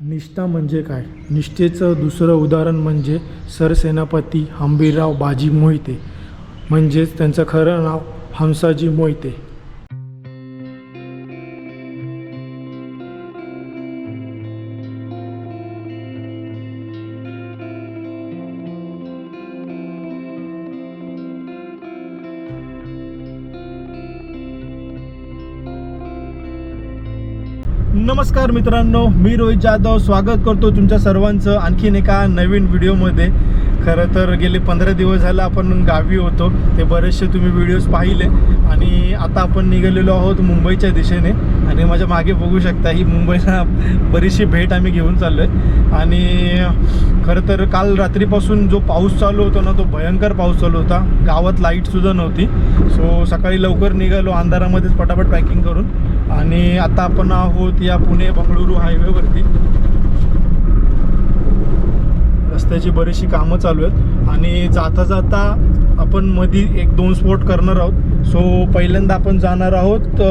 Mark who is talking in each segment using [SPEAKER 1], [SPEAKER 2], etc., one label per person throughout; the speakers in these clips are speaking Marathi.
[SPEAKER 1] निष्ठा म्हणजे काय? निष्ठेचं दुसरं उदाहरण म्हणजे सरसेनापती हंबीरराव बाजी मोहिते. म्हणजेच त्यांचं खरं नाव हंसाजी मोहिते. नमस्कार मित्रांनो मी रोहित जाधव. स्वागत करतो तुमच्या सर्वांचं आणखीन एका नवीन व्हिडिओमध्ये. खरं तर गेले पंधरा दिवस झालं आपण गावी होतो. ते बरेचसे तुम्ही व्हिडिओज पाहिले. आणि आता आपण निघालेलो आहोत मुंबईच्या दिशेने. आणि माझ्या मागे बघू शकता ही मुंबईला बरीचशी भेट आम्ही घेऊन चाललो आहे आणि खरं तर काल रात्रीपासून जो पाऊस चालू होता ना तो भयंकर पाऊस चालू होता. गावात लाईटसुद्धा नव्हती. सो सकाळी लवकर निघालो अंधारामध्येच पटापट पॅकिंग करून. आणि आता आपण आहोत या पुणे बंगळुरू हायवेवरती रस्त्याची बरीचशी कामं चालू आहेत. आणि जाता जाता आपण मधी एक दोन स्पॉट करणार आहोत. सो पहिल्यांदा आपण जाणार आहोत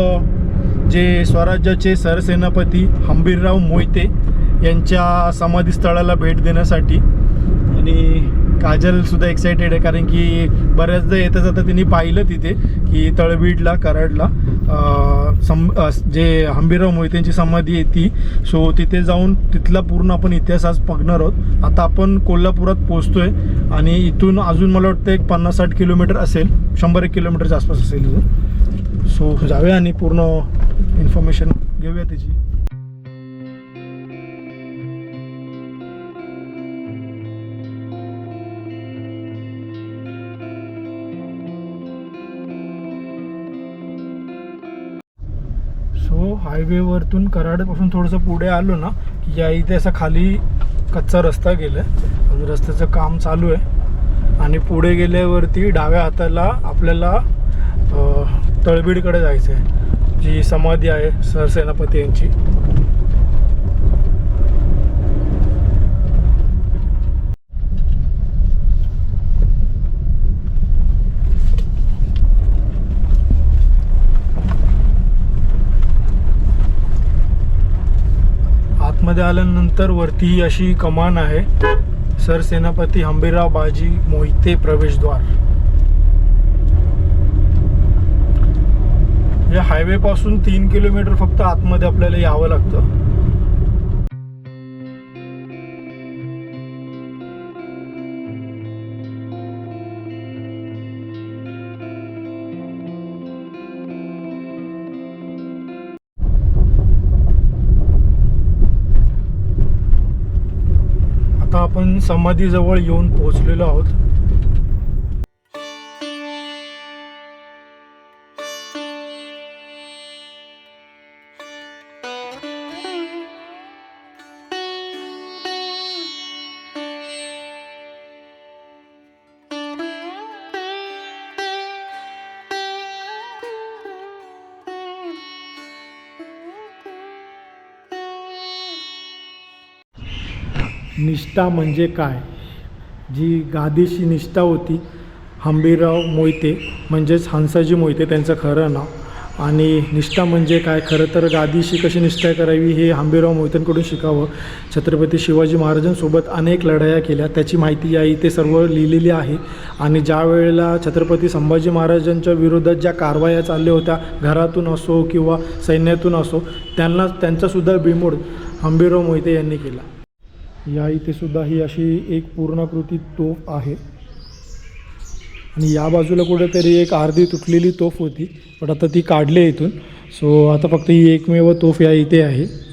[SPEAKER 1] जे स्वराज्याचे सरसेनापती हंबीरराव मोहिते यांच्या समाधीस्थळाला भेट देण्यासाठी. आणि काजलसुद्धा एक्सायटेड आहे कारण की बऱ्याचदा येत जाता तिने पाहिलं तिथे की तळबीडला कराडला सम जे हंबीरराव मोहितेंची समाधी आहे ती. सो तिथे जाऊन तिथला पूर्ण आपण इतिहास आज बघणार आहोत. आता आपण कोल्हापुरात पोहोचतोय आणि इथून अजून मला वाटतं एक पन्नास साठ किलोमीटर असेल शंभर एक किलोमीटरच्या आसपास असेल इथून. सो जाऊया आणि पूर्ण इन्फॉर्मेशन घेऊया त्याची. हो, सो हायवेवरतून कराडपासून थोडंसं पुढे आलो ना की या इथे असा खाली कच्चा रस्ता गेला आहे रस्त्याचं काम चालू आहे. आणि पुढे गेल्यावरती डाव्या हाताला आपल्याला तळबीडकडे जायचं आहे जी समाधी आहे सरसेनापती यांची. आतमध्ये आल्यानंतर वरती ही अशी कमान आहे. सरसेनापती हंबीराव बाजी मोहिते प्रवेशद्वार. या हायवे पासून तीन किलोमीटर फक्त आतमध्ये आपल्याला यावं लागतं. आपण समाधीजवळ येऊन पोहोचलेलो आहोत. निष्ठा म्हणजे काय? जी गादीशी निष्ठा होती हंबीरराव मोहिते म्हणजेच हंसाजी मोहिते त्यांचं खरं नाव. आणि निष्ठा म्हणजे काय? खरं तर गादीशी कशी निष्ठा करावी हे हंबीरराव मोहितेंकडून शिकावं. छत्रपती शिवाजी महाराजांसोबत अनेक लढाया केल्या. त्याची माहिती या इथे सर्व लिहिलेली आहे. आणि ज्या वेळेला छत्रपती संभाजी महाराजांच्या विरोधात ज्या कारवाया चालल्या होत्या घरातून असो किंवा सैन्यातून असो त्यांना त्यांचासुद्धा बिमोड हंबीरराव मोहिते यांनी केला. या इथे सुद्धा ही अशी एक पूर्णाकृती तोफ आहे. आणि या बाजूला कुठेतरी एक अर्धी तुटलेली तोफ होती पण आता ती काढली इथून. सो आता फक्त ही एकमेव तोफ या इथे आहे.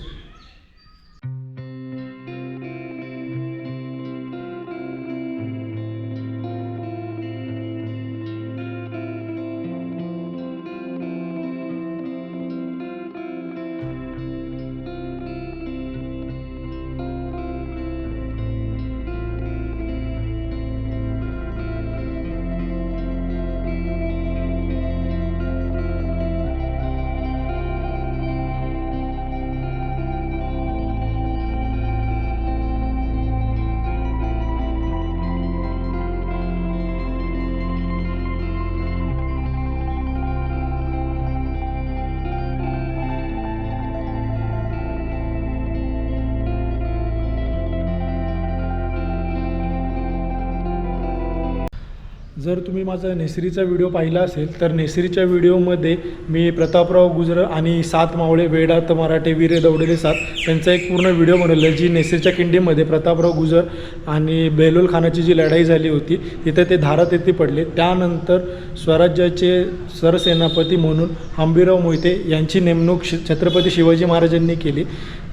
[SPEAKER 1] जर तुम्ही माझा नेसरीचा व्हिडिओ पाहिला असेल तर नेसरीच्या व्हिडिओमध्ये मी प्रतापराव गुजर आणि सात मावळे वेडात मराठे वीरे दौडले सात त्यांचा एक पूर्ण व्हिडिओ बनवला जी नेसरीच्या किंडीमध्ये प्रतापराव गुजर आणि बेलोल खानाची जी लढाई झाली होती तिथे ते धारात येथे पडले. त्यानंतर स्वराज्याचे सरसेनापती म्हणून हंबीराव मोहिते यांची नेमणूक शि छत्रपती शिवाजी महाराजांनी केली.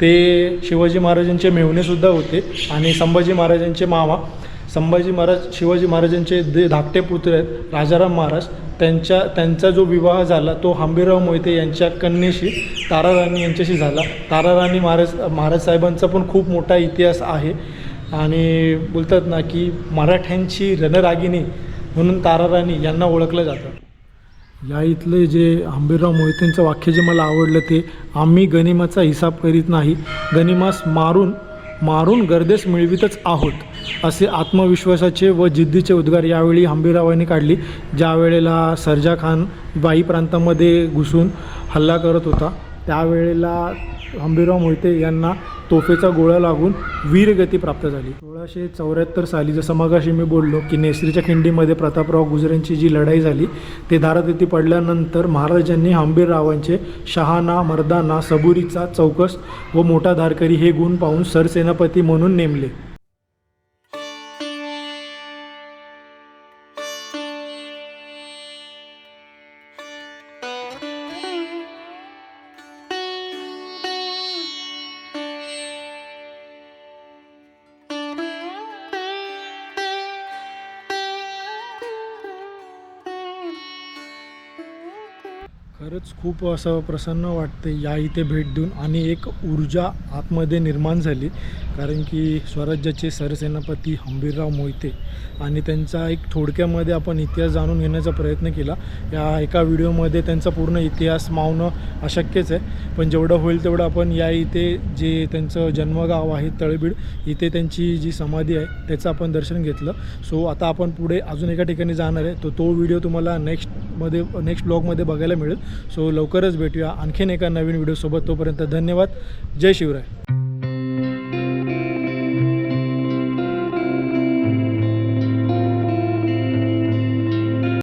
[SPEAKER 1] ते शिवाजी महाराजांचे मेहुणेसुद्धा होते आणि संभाजी महाराजांचे मामा संभाजी महाराज शिवाजी महाराजांचे जे धाकटे पुत्र आहेत राजाराम महाराज त्यांच्या त्यांचा जो विवाह झाला तो हंबीराव मोहिते यांच्या कन्येशी ताराराणी यांच्याशी झाला. ताराराणी महाराज महाराज साहेबांचा पण खूप मोठा इतिहास आहे. आणि बोलतात ना की मराठ्यांची रणरागिनी म्हणून ताराराणी यांना ओळखलं जातं. या इथले जे आंबीरराव मोहितेंचं वाक्य जे मला आवडलं ते आम्ही गनिमाचा हिसाब करीत नाही. गनिमास मारून मारून गर्देस मिळवितच आहोत. असे आत्मविश्वासाचे व जिद्दीचे उद्गार यावेळी हंबीररावांनी काढली ज्या वेळेला सरजा खान वाई प्रांतामध्ये घुसून हल्ला करत होता त्यावेळेला हंबीराव मोहिते यांना तोफेचा गोळा लागून वीरगती प्राप्त झाली. सोळाशे चौऱ्याहत्तर साली जसं मगाशी मी बोललो की नेसरीच्या खिंडीमध्ये प्रतापराव गुजरेंची जी लढाई झाली ते धारातीती पडल्यानंतर महाराजांनी हंबीररावांचे शहाणा मर्दाना सबुरीचा चौकस व मोठा धारकरी हे गुण पाहून सरसेनापती म्हणून नेमले. खरंच खूप असं प्रसन्न वाटते या इथे भेट देऊन आणि एक ऊर्जा आतमध्ये निर्माण झाली. कारण की स्वराज्याचे सरसेनापती हंबीरराव मोहिते आणि त्यांचा एक थोडक्यामध्ये आपण इतिहास जाणून घेण्याचा प्रयत्न केला. या एका व्हिडिओमध्ये त्यांचा पूर्ण इतिहास मावणं अशक्यच आहे. पण जेवढं होईल तेवढं आपण या इथे जे त्यांचं जन्मगाव आहे तळबीड इथे त्यांची जी समाधी आहे त्याचं आपण दर्शन घेतलं. सो आता आपण पुढे अजून एका ठिकाणी जाणार आहे. तो तो व्हिडिओ तुम्हाला नेक्स्टमध्ये नेक्स्ट ब्लॉगमध्ये बघायला मिळेल. सो लवकरच भेटूया आणखीन एका नवीन व्हिडिओसोबत. तोपर्यंत धन्यवाद. जय शिवराय.